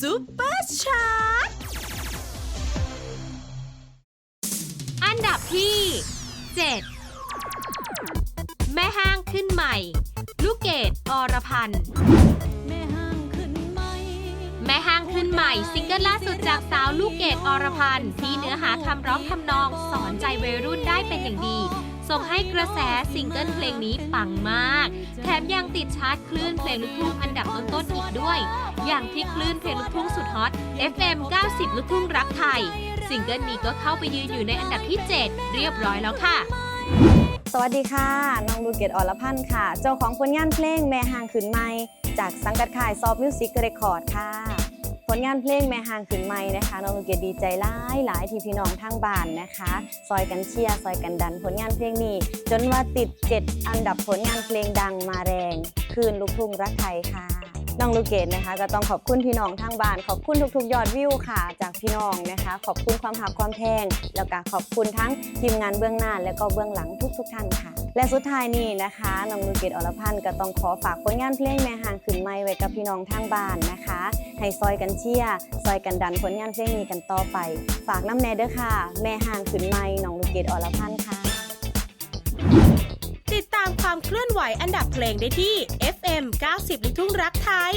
ซุปเปอร์ชาร์ตอันดับที่ 7 แม่ห้างขึ้นใหม่ ลูกเกดอรพันธ์แม่ห้างขึ้นไหมแม่ห้างขึ้นใหม่ ซิงเกิลล่าสุดจากสาวลูกเกดอรพันธ์ที่เนื้อหาคำร้องทำนองสอนใจวัยรุ่นได้เป็นอย่างดี ส่งให้กระแสซิงเกิลเพลงนี้ปังมาก แถมยังติดชาร์ตคลื่นเพลงลูกทุ่งอันดับต้นๆอีกด้วย อย่างที่คลื่นเพลงลูกทุ่งสุดฮอต FM 90 ลูกทุ่งรักไทย ซิงเกิลนี้ก็เข้าไปยืนอยู่ในอันดับที่ 7 เรียบร้อยแล้วค่ะ สวัสดีค่ะ น้องลูกเกดอรพันธ์ค่ะ เจ้าของผลงานเพลงแม่ห่างขืนไม่จากสังกัดค่ายซอฟมิวสิกเรคคอร์ดค่ะ ผลงานเพลงแม่ห่างขืนไม่นะคะน้องลูกเกดดีใจหลายหลายที่พี่น้องทางบ้านนะคะ ซอยกันเชียร์ซอยกันดันผลงานเพลงนี้ จนว่าติด 7 อันดับผลงานเพลงดังมาแรง คืนลูกทุ่งรักไทยค่ะน้องลูกเกดนะคะก็ต้องขอบคุณพี่น้องทางบ้าน ขอบคุณทุกๆยอดวิวค่ะ จากพี่น้องนะคะ ขอบคุณความหักความแพงแล้วก็ขอบคุณทั้งทีมงานเบื้องหน้า และก็เบื้องหลังทุก ๆ ท่านค่ะ และสุดท้ายนี้นะคะน้องลูกเกดอรพันธ์ก็ต้องขอฝากผลงานเพลงแม่ห่างขึ้นไม่ไว้กับพี่น้องทางบ้านนะคะ ให้ซอยกันเชียร์ซอยกันดันผลงานเพลงนี้กันต่อไป ฝากน้ำแน่เด้อค่ะ แม่ห่างขึ้นไม่น้องลูกเกดอรพันธ์ค่ะ ติดตามความเคลื่อนไหวอันดับเพลงได้ที่ FM 90ลูกทุ่งรักไทย